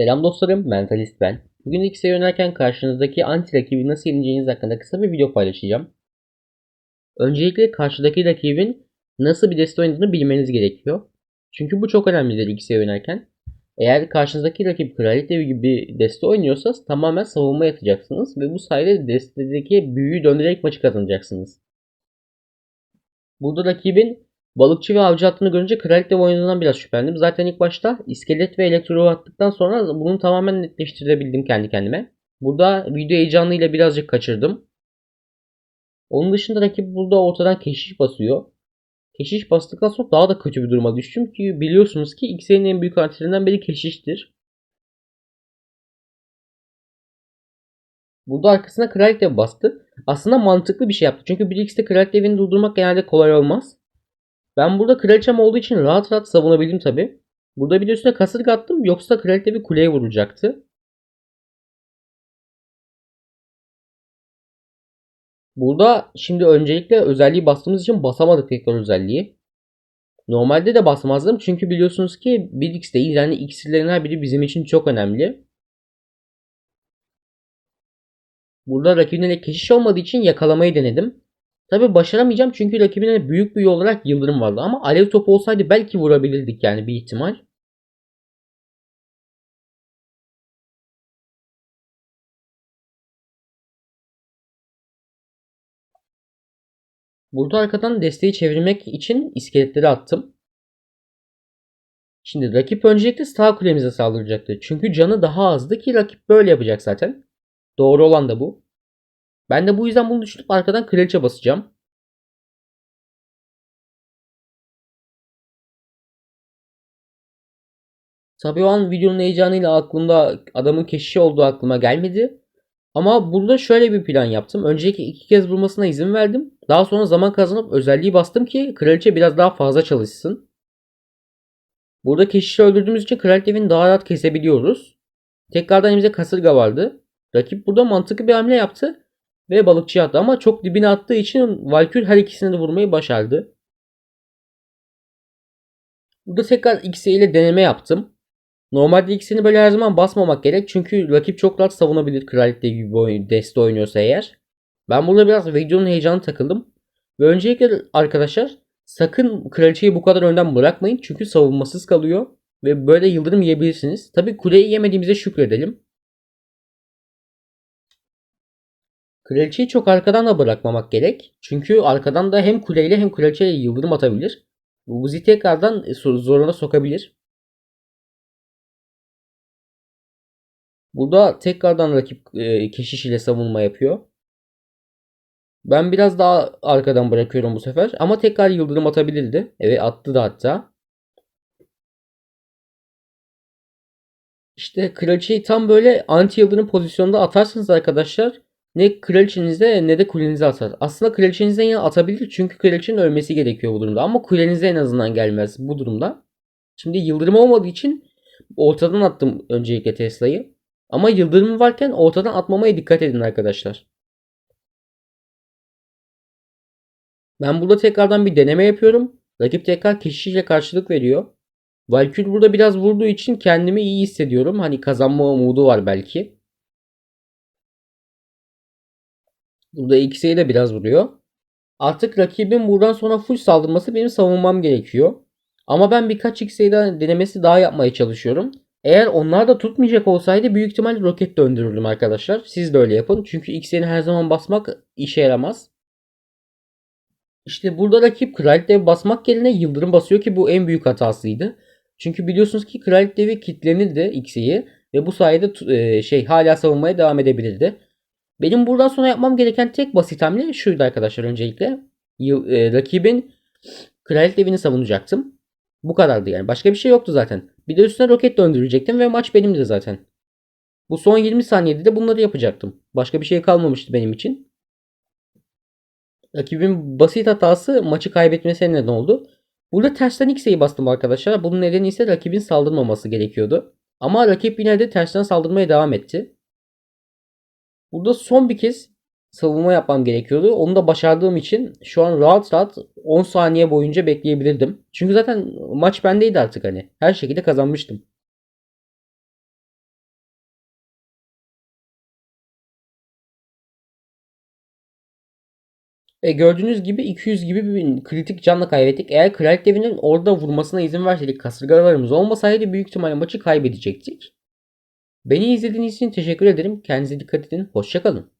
Selam dostlarım, Mentalist ben. Bugün X'e yönelken karşınızdaki anti rakibi nasıl yeneceğiniz hakkında kısa bir video paylaşacağım. Öncelikle karşıdaki rakibin nasıl bir deste oynadığını bilmeniz gerekiyor. Çünkü bu çok önemlidir X'e yönelerken. Eğer karşınızdaki rakip kraliyet evi gibi bir deste oynuyorsa tamamen savunma yatacaksınız ve bu sayede destedeki büyüyü döndürerek maçı kazanacaksınız. Burada rakibin Balıkçı ve avcı attığını görünce kraliçe oynadığından biraz şüphelendim. Zaten ilk başta iskelet ve elektro attıktan sonra bunu tamamen netleştirebildim kendi kendime. Burada video heyecanıyla birazcık kaçırdım. Onun dışında rakip burada ortadan keşiş basıyor. Keşiş bastıktan sonra daha da kötü bir duruma düştüm ki biliyorsunuz ki X'in en büyük antilerinden biri keşiştir. Burada arkasına kraliçe bastı. Aslında mantıklı bir şey yaptı. Çünkü 1x'te kraliçe evini durdurmak genelde kolay olmaz. Ben burada kraliçem olduğu için rahat rahat savunabildim tabi. Burada bir de üstüne kasırga attım yoksa kraliçe bir kuleye vuracaktı. Burada şimdi öncelikle özelliği bastığımız için basamadık tekrar özelliği. Normalde de basmazdım çünkü biliyorsunuz ki 1x değil yani iksirlerin her biri bizim için çok önemli. Burada rakibine keşiş olmadığı için yakalamayı denedim. Tabi başaramayacağım çünkü rakibine büyük bir yol olarak Yıldırım vardı ama alev topu olsaydı belki vurabilirdik yani bir ihtimal. Burada arkadan desteği çevirmek için iskeletleri attım. Şimdi rakip öncelikle sağ kulemize saldıracaktı. Çünkü canı daha azdı ki rakip böyle yapacak zaten. Doğru olan da bu. Ben de bu yüzden bunu düşünüp arkadan kraliçe basacağım. Tabii o an videonun heyecanıyla aklımda adamın keşişi olduğu aklıma gelmedi. Ama burada şöyle bir plan yaptım. Önceki iki kez vurmasına izin verdim. Daha sonra zaman kazanıp özelliği bastım ki kraliçe biraz daha fazla çalışsın. Burada keşişi öldürdüğümüz için kraliçe evini daha rahat kesebiliyoruz. Tekrardan elimizde kasırga vardı. Rakip burada mantıklı bir hamle yaptı. Ve balıkçı attı ama çok dibine attığı için Valkür her ikisini de vurmayı başardı. Burada tekrar X'e ile deneme yaptım. Normalde ikisini böyle her zaman basmamak gerek. Çünkü rakip çok rahat savunabilir kraliyet gibi bir deste oynuyorsa eğer. Ben burada biraz videonun heyecanı takıldım. Ve öncelikle arkadaşlar sakın kraliçeyi bu kadar önden bırakmayın. Çünkü savunmasız kalıyor. Ve böyle yıldırım yiyebilirsiniz. Tabi kuleyi yemediğimize şükredelim. Kraliçeyi çok arkadan da bırakmamak gerek. Çünkü arkadan da hem kuleyle hem kraliçeyle yıldırım atabilir. Bu bizi tekrardan zoruna sokabilir. Burada tekrardan rakip e, keşiş ile savunma yapıyor. Ben biraz daha arkadan bırakıyorum bu sefer. Ama tekrar yıldırım atabilirdi. Evet attı da hatta. İşte kraliçeyi tam böyle anti yıldırım pozisyonda atarsınız arkadaşlar. Ne kraliçenize ne de kulenize atar. Aslında kraliçenizden yine atabilir çünkü kraliçenin ölmesi gerekiyor bu durumda. Ama kulenize en azından gelmez bu durumda. Şimdi yıldırım olmadığı için ortadan attım öncelikle Tesla'yı. Ama yıldırım varken ortadan atmamaya dikkat edin arkadaşlar. Ben burada tekrardan bir deneme yapıyorum. Rakip tekrar keşişle karşılık veriyor. Valkür burada biraz vurduğu için kendimi iyi hissediyorum. Hani kazanma umudu var belki. Burada ikisiyle de biraz vuruyor. Artık rakibin buradan sonra full saldırması benim savunmam gerekiyor. Ama ben birkaç X'e denemesi daha yapmaya çalışıyorum. Eğer onlar da tutmayacak olsaydı büyük ihtimal roket döndürürdüm arkadaşlar. Siz de öyle yapın. Çünkü X'ini her zaman basmak işe yaramaz. İşte burada rakip Kraliyet Devi basmak yerine Yıldırım basıyor ki bu en büyük hatasıydı. Çünkü biliyorsunuz ki Kraliyet Devi kilitlenirdi X'i ve bu sayede e, şey hala savunmaya devam edebilirdi. Benim buradan sonra yapmam gereken tek basit hamle şuydu arkadaşlar öncelikle. E, rakibin Kraliyet Devi'ni savunacaktım. Bu kadardı yani. Başka bir şey yoktu zaten. Bir de üstüne roket döndürecektim ve maç benimdi zaten. Bu son 20 saniyede de bunları yapacaktım. Başka bir şey kalmamıştı benim için. Rakibin basit hatası maçı kaybetmesine neden oldu. Burada tersten X'e'yi bastım arkadaşlar. Bunun nedeni ise rakibin saldırmaması gerekiyordu. Ama rakip yine de tersten saldırmaya devam etti. Burada son bir kez savunma yapmam gerekiyordu. Onu da başardığım için şu an rahat rahat 10 saniye boyunca bekleyebilirdim. Çünkü zaten maç bendeydi artık hani. Her şekilde kazanmıştım. E gördüğünüz gibi 200 gibi bir kritik canla kaybettik. Eğer Kralik Devin'in orada vurmasına izin verseydik kasırgalarımız olmasaydı büyük ihtimalle maçı kaybedecektik. Beni izlediğiniz için teşekkür ederim. Kendinize dikkat edin. Hoşçakalın.